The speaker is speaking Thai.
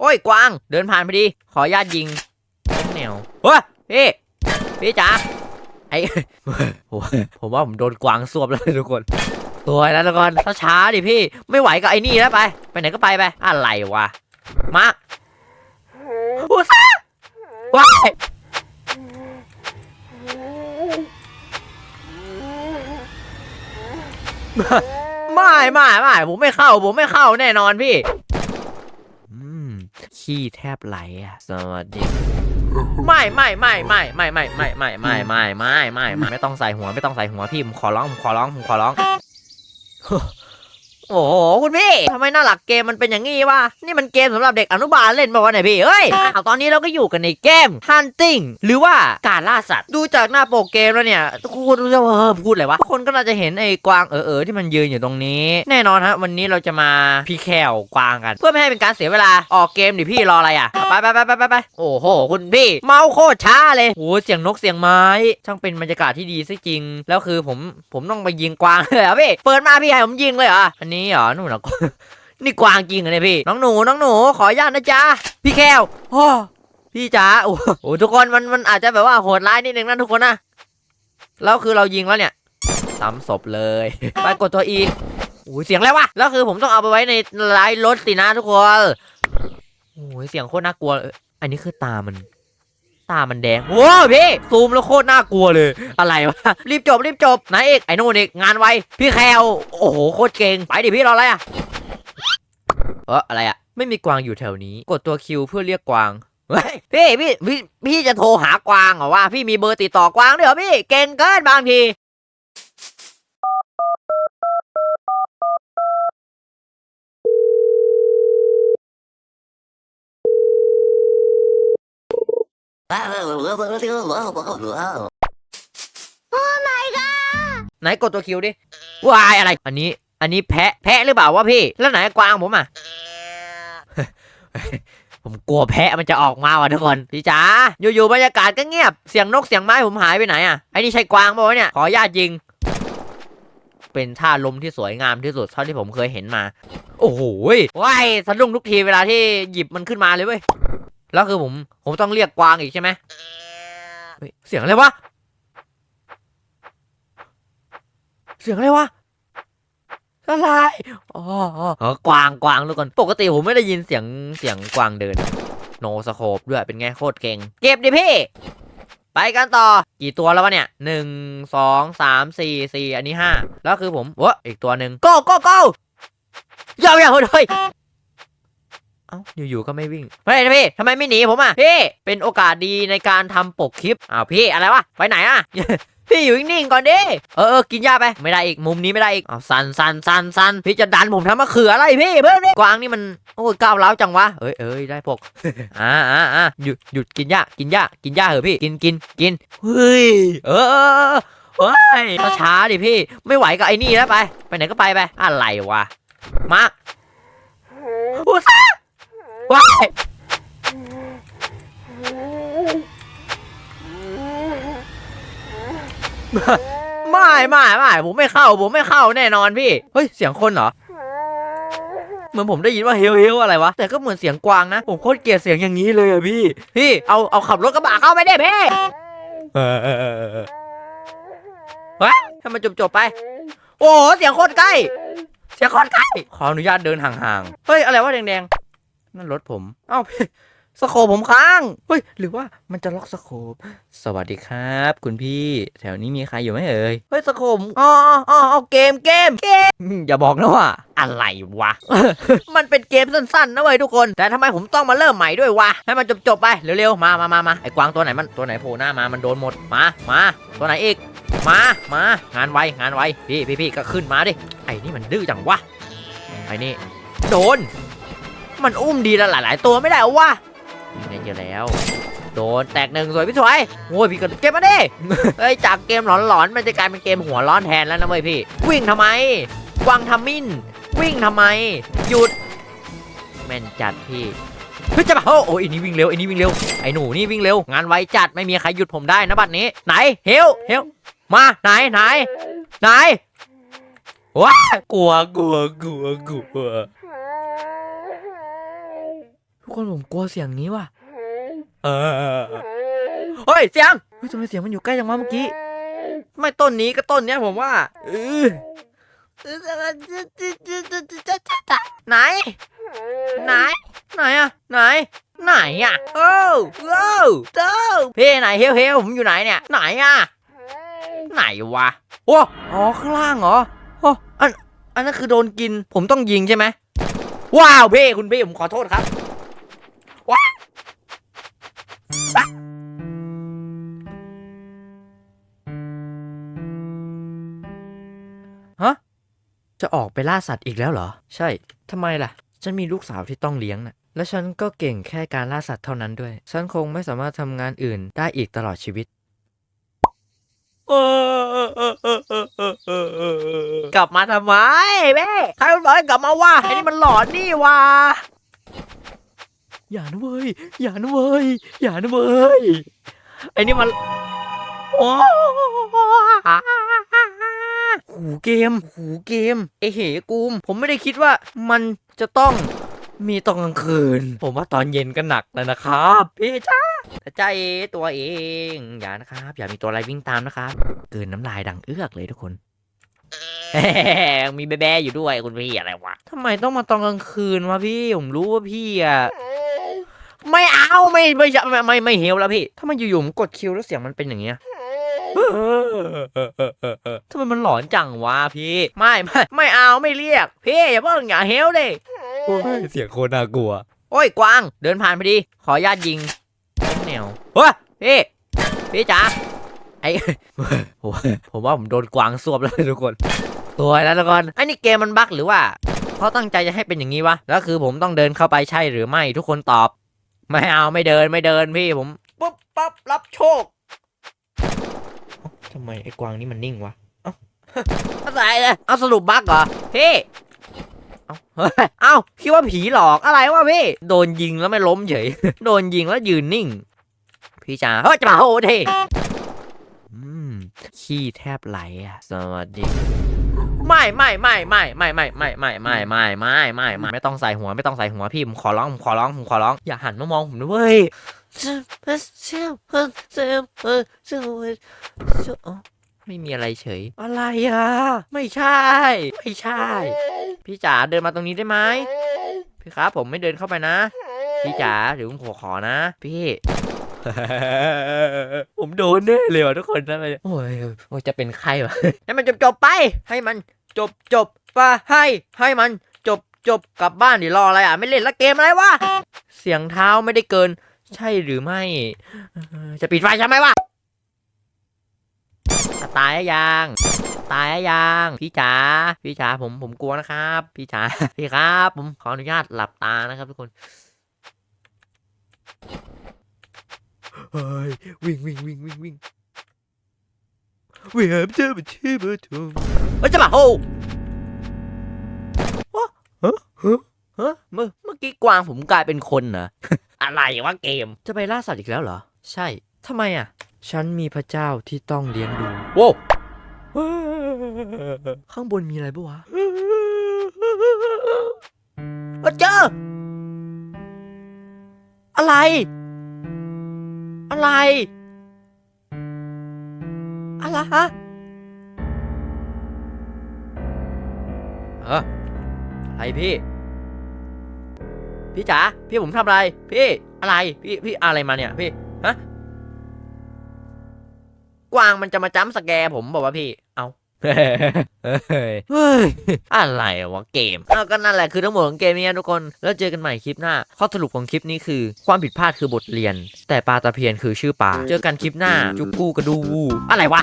โอ้ยกวาง เดินผ่านพอดี ขออนุญาตยิงแนวเฮ้ยพี่พี่จ๋าไอ้ผมว่าผมโดนกวางสวบแล้วทุกคนตัวแล้วทุกคนช้าดิพี่ ไม่ไหวกับไอ้นี่แล้วไป ไปไหนก็ไปไป อะไรวะ มาอุซ่าว้ายไม่ไม่ไม่ผมไม่เข้า ผมไม่เข้าแน่นอนพี่ ขี้แทบไหลอะสวัสดีไม่ไม่ไม่ไม่ไม่ไม่ไม่ไม่ไม่ไม่ไม่ไม่ไม่ไม่ต้องใส่หัวไม่ต้องใส่หัวพี่ผมขอร้องผมขอร้องผมขอร้อง โอ้โหคุณพี่ทำไมหน้าหลักเกมมันเป็นอย่างงี้วะนี่มันเกมสำหรับเด็กอนุบาลเล่นป่าวะเนี่ยพี่เฮ้ยอ้าวตอนนี้เราก็อยู่กันในเกม Hunting หรือว่าการล่าสัตว์ ดูจากหน้าโปกเกมแล้วเนี่ยคุณจะเออพูดอะไรวะคนก็น่าจะเห็นไอ้กวางเออเออที่มันยืนอยู่ตรงนี้ แน่นอนฮะวันนี้เราจะมาพีแคลกวางกัน เพื่อไม่ให้เป็นการเสียเวลาออกเกมดิพี่รออะไรอะไปไปไปไปไปไปโอ้โหคุณพี่เมาโคตรช้าเลยโอ้เสียงนกเสียงไม้ช่างเป็นบรรยากาศที่ดีซะจริง แล้วคือผมผมต้องไปยิงกวางเลยเหรอพี่เปิดมาพี่ให้ผมยิงเลยเหรออันนี้เหรอนู่นเหรอนี่กวางจริงเหรอเนี่ยพี่ น้องหนูน้องหนู ขออนุญาตนะจ๊ะ พี่แคลโอ้พี่จ๋าโอ้โหทุกคนมันมันอาจจะแบบว่าโหดร้ายนิดนึงนะทุกคนนะแล้วคือเรายิงแล้วเนี่ยซ้ำศพเลย ไปกดตัวอีโอ้ยเสียงอะไรวะแล้วคือผมต้องเอาไปไว้ในไลน์รถสินะทุกคนโอ้ยเสียงโคตรน่ากลัวอันนี้คือตามัน ตามันแดงโว้ยพี่ซูมแล้วโคตรน่ากลัวเลย อะไรวะ รีบจบรีบจบนายเอกไอ้นู่นอีกงานไว พี่แคลโอ้โหโคตรเก่ง ไปดิพี่รออะไรอะเอออะไรอะไม่มีกวางอยู่แถวนี้ กดตัวคิวเพื่อเรียกกวางพี่พี่พี่พี่จะโทรหากวางเหรอวะพี่มีเบอร์ติดต่อกวางด้วยเหรอพี่ เก่งเกินบางที ไหนกดตัวคิวดิวายอะไร อันนี้ อันนี้แพะ แพะหรือเปล่าวะพี่ แล้วไหนกวางผมอะ ผมกลัวแพะมันจะออกมาว่ะทุกคน พี่จ๋า อยู่ๆบรรยากาศก็เงียบ เสียงนกเสียงไม้ผมหายไปไหนอะ ไอ้นี่ใช่กวางป่าวะเนี่ย ขอญาตยิง เป็นท่าลมที่สวยงามที่สุดเท่าที่ผมเคยเห็นมา โอ้โหว้ายสะดุ้งทุกทีเวลาที่หยิบมันขึ้นมาเลยเว้ย แล้วคือผมผมต้องเรียกกวางอีกใช่ไหมเฮ้ยเสียงอะไรวะ เสียงอะไรวะอะไรอ๋ออ๋ออ๋อกวางกวางทุกคน ปกติผมไม่ได้ยินเสียงเสียงกวางเดิน โนสโคปด้วยเป็นไงโคตรเก่ง เก็บดิพี่ ไปกันต่อ กี่ตัวแล้ววะเนี่ยหนึ่งสองสามสี่สี่อันนี้ห้าแล้วคือผมวะอีกตัวหนึ่ง go go go ยาวยาวเลย เอ้าอยู่ๆก็ไม่วิ่งเฮ้ยพี่ทำไมไม่หนีผมอะพี่เป็นโอกาสดีในการทำปกคลิปอ้าวพี่อะไรวะไปไหนอะพี่อยู่นิ่งๆก่อนดิ เออเออกินยาไป ไม่ได้อีกมุมนี้ไม่ได้อีกอ้าวสันสันสันสันพี่จะดันผมทำมะเขืออะไรพี่เพื่อนนี่กวางนี่มันโอ้ยก้าวร้าจังวะ เอ้ยเอ้ยได้ปก อ่าอ่าอ่าหยุดหยุดกินยากินยากินยาเหอะพี่กินกินกินเฮ้ยเออเฮ้ยช้าดิพี่ ไม่ไหวกับไอ้นี่แล้วไป ไปไหนก็ไปไปอะไรวะมาอุซ่า ว้ายไม่ไม่ไม่ผมไม่เข้า ผมไม่เข้าแน่นอนพี่ เฮ้ย เสียงคนเหรอ เหมือนผมได้ยินว่าเฮลเฮลอะไรวะ แต่ก็เหมือนเสียงกวางนะ ผมโคตรเกลียดเสียงอย่างนี้เลยอะพี่ พี่เอาเอาขับรถกระบะเข้าไปได้พี่เฮ้ยให้มันจบจบๆไป โอ้เสียงโคตรใกล้ เสียงโคตรใกล้ ขออนุญาตเดินห่างๆ เฮ้ย อะไรวะแดงๆ นั่นรถผม เอ้าพี่สโคปผมค้าง เฮ้ย หรือว่ามันจะล็อกสโคปสวัสดีครับ คุณพี่ แถวนี้มีใครอยู่ไหมเอ่ย เฮ้ยสโคปอ๋ออ๋อเอาเกมเกมเกมอืมอย่าบอกนะว่า อะไรวะ มันเป็นเกมสั้นๆนะเว้ยทุกคน แต่ทำไมผมต้องมาเริ่มใหม่ด้วยวะ ให้มันจบๆไป เร็วๆ มามามามาไอ้กวางตัวไหนมันตัวไหนโผล่หน้ามา มันโดนหมด มา มา ตัวไหนอีก มา มา งานไว งานไว พี่พี่พี่ก็ขึ้นมาดิ ไอ้นี่มันดื้อจังวะ ไอ้นี่ โดน มันอุ้มดีละหลายๆตัวไม่ได้เหรอวะนี่ไงเจอแล้ว โดนแตกหนึ่งสวยพี่สวยโอ้ยพี่ก็เก็บมาดิเฮ้ยจากเกมหลอนๆมันจะกลายเป็นเกมหัวร้อนแทนแล้วนะเว้ยพี่ วิ่งทำไม กวางทำมิน วิ่งทำไม หยุด แม่นจัดพี่เฮ้ยจะมาโอ้โอ้ยไอ้นี่วิ่งเร็วไอ้นี่วิ่งเร็ว ไอ้หนูนี่วิ่งเร็ว งานไวจัดไม่มีใครหยุดผมได้นะบัดนี้ ไหน เฮล เฮล มาไหนไหนไหนว้ากลัวกลัวกลัวกลัว ทุกคนผมกลัวเสียงนี้ว่ะ เออเฮ้ยเสียงเฮ้ยทำไมเสียงมันอยู่ใกล้จังวะเมื่อกี้ ไม่ต้นนี้ก็ต้นเนี้ยผมว่าเออไหน ไหน ไหนอะไหน ไหนอะเอ้าเอ้าเจ้าพี่ไหนเฮลเฮลผมอยู่ไหนเนี่ย ไหนอะไหนวะโอ้อ๋อข้างล่างเหรอโอ้อันอันนั้นคือโดนกินผมต้องยิงใช่ไหมว้าวพี่คุณพี่ผมขอโทษครับว้าว ฮะ จะออกไปล่าสัตว์อีกแล้วเหรอ ใช่ ทำไมล่ะ ฉันมีลูกสาวที่ต้องเลี้ยงน่ะ และฉันก็เก่งแค่การล่าสัตว์เท่านั้นด้วย ฉันคงไม่สามารถทำงานอื่นได้อีกตลอดชีวิต กลับมาทำไมแม่ ใครมันบอกให้กลับมาวะไอ้นี่มันหลอนนี่วะ อย่านะเว้ย อย่านะเว้ย อย่านะเว้ย ไอ้นี่มัน โอ้หูเกม หูเกม ไอเหกูม ผมไม่ได้คิดว่ามันจะต้องมีตอนกลางคืน ผมว่าตอนเย็นก็หนักแล้วนะครับ พี่จ้าใจตัวเอง อย่านะครับ อย่ามีตัวอะไรวิ่งตามนะครับ เกินน้ำลายดังเอื้อกเลยทุกคนมีแบๆอยู่ด้วยคุณพี่อะไรวะทำไมต้องมาตอนกลางคืนวะพี่ ผมรู้ว่าพี่อะ ไม่เอาไม่ไม่ไม่ไม่ไม่เฮลแล้วพี่ ถ้ามันอยู่ๆผมกดคิวแล้วเสียงมันเป็นอย่างเงี้ยทำไมมันหลอนจังวะพี่ ไม่ไม่ไม่เอาไม่เรียก พี่อย่าเพิ่งอย่าเฮลเลยเสียงโคตรน่ากลัว โอ้ยกวาง เดินผ่านไปดี ขออนุญาตยิงแนวเฮ้ยพี่พี่จ๋าไอ้ผมผมว่าผมโดนกวางสวบแล้วทุกคนตัวแล้วทุกคนไอ้นี่เกมมันบั๊กหรือว่าเขาตั้งใจจะให้เป็นอย่างนี้วะ แล้วคือผมต้องเดินเข้าไปใช่หรือไม่ทุกคนตอบ ไม่เอาไม่เดินไม่เดินพี่ผมปุ๊บปั๊บรับโชคทำไมไอ้กวางนี่มันนิ่งวะ เอ้าอะไรเลยเอาสรุปบั๊กเหรอพี่ เอ้าเฮ้ยเอ้าคิดว่าผีหลอกอะไรวะพี่ โดนยิงแล้วไม่ล้มเฉย โดนยิงแล้วยืนนิ่ง พี่จ๋าเฮ้ยจะมาโอ้เทอืมขี้แทบไหลอะ สวัสดี ไม่ไม่ไม่ไม่ไม่ไม่ไม่ไม่ไม่ไม่ไม่ไม่ไม่ไม่ต้องใส่หัวไม่ต้องใส่หัวพี่ผมขอร้องผมขอร้องผมขอร้องอย่าหันมามองผมด้วยไม่มีอะไรเฉย อะไรอะไม่ใช่ ไม่ใช่ พี่จ๋าเดินมาตรงนี้ได้ไหมพี่ครับผมไม่เดินเข้าไปนะ พี่จ๋าเดี๋ยวผมขอขอนะ พี่ผมโดนแน่เลยว่ะทุกคนนะโอ้ยโอ้ยจะเป็นใครวะให้มันจบจบๆไป ให้มัน จบจบๆไปให้ ให้มัน จบจบกลับบ้านดิรออะไรอะ ไม่เล่นละเกมอะไรวะ เสียงเท้าไม่ได้เกิน ใช่หรือไม่ จะปิดไฟใช่ไหมวะ ตายยัง ตายยังพี่จ๋า พี่จ๋าผมผมกลัวนะครับ พี่จ๋า พี่ครับ ผมขออนุญาตหลับตานะครับทุกคนเฮ้ยวิ่งวิ่งวิ่งวิ่งวิ่ง วิ่งเจอมาชื่อมาถูกเฮ้ยจะมาโหฮะฮะฮะเมื่อเมื่อกี้กวางผมกลายเป็นคนเหรอะไรวะเกม จะไปล่าสัตว์อีกแล้วเหรอ ใช่ ทำไมอะ ฉันมีพระเจ้าที่ต้องเลี้ยงดู โว้ ข้างบนมีอะไรปะวะเอ้ยเจอ อะไร อะไร อะไรฮะเอออะไรพี่ พี่จ๋าพี่ผมทำอะไร พี่อะไรพี่พี่อะไรมาเนี่ยพี่ฮะกวางมันจะมาจ้ำสแกรผมบอกว่าพี่ เอา เฮ้ยเฮ้ย อะไรวะเกมเอาก็นั่นแหละคือทั้งหมดของเกมนี้นะทุกคน แล้วเจอกันใหม่คลิปหน้า ข้อสรุปของคลิปนี้คือ ความผิดพลาดคือบทเรียน แต่ปลาตะเพียนคือชื่อปลา เจอกันคลิปหน้า จุกกู้กระดูวู อะไรวะ